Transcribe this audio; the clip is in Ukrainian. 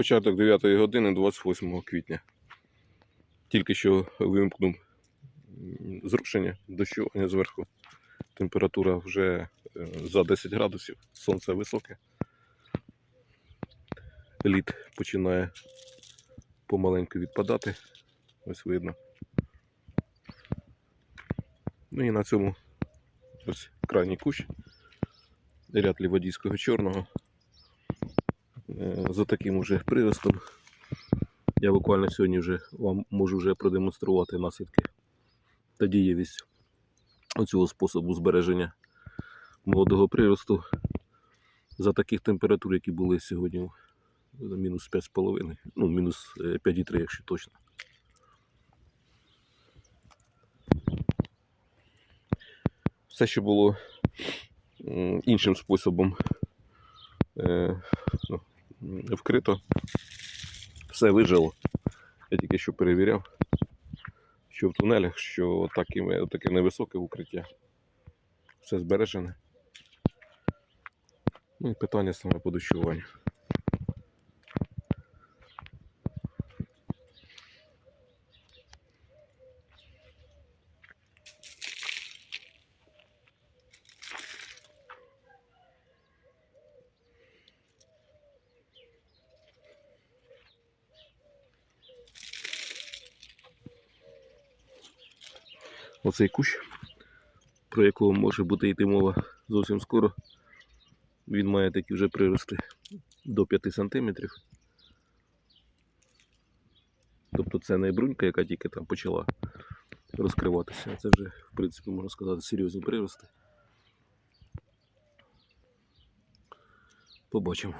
Початок 9 години 28 квітня. Тільки що вимкнув зрушення дощування зверху. Температура вже е, за 10 градусів, сонце високе. Лід починає помаленьку відпадати. Ось видно. Ну і на цьому ось крайній кущ. Ряд лівадійського чорного. Е, За таким уже приростом. Я буквально сьогодні вже вам можу вже продемонструвати наслідки та дієвість оцього способу збереження молодого приросту за таких температур, які були сьогодні мінус 5,5, ну, мінус е, 5,3, якщо точно. Все, що було іншим способом е, вкрито, все вижило. Я тільки що перевіряв, що в тунелях, що таке, таке невисоке укриття. Все збережене. Ну і питання саме по дощуванню. Оцей кущ, про якого може бути йти мова зовсім скоро. Він має такі вже прирости до 5 см. Тобто це не брунька, яка тільки там почала розкриватися, це вже, в принципі, можна сказати, серйозні прирости. Побачимо.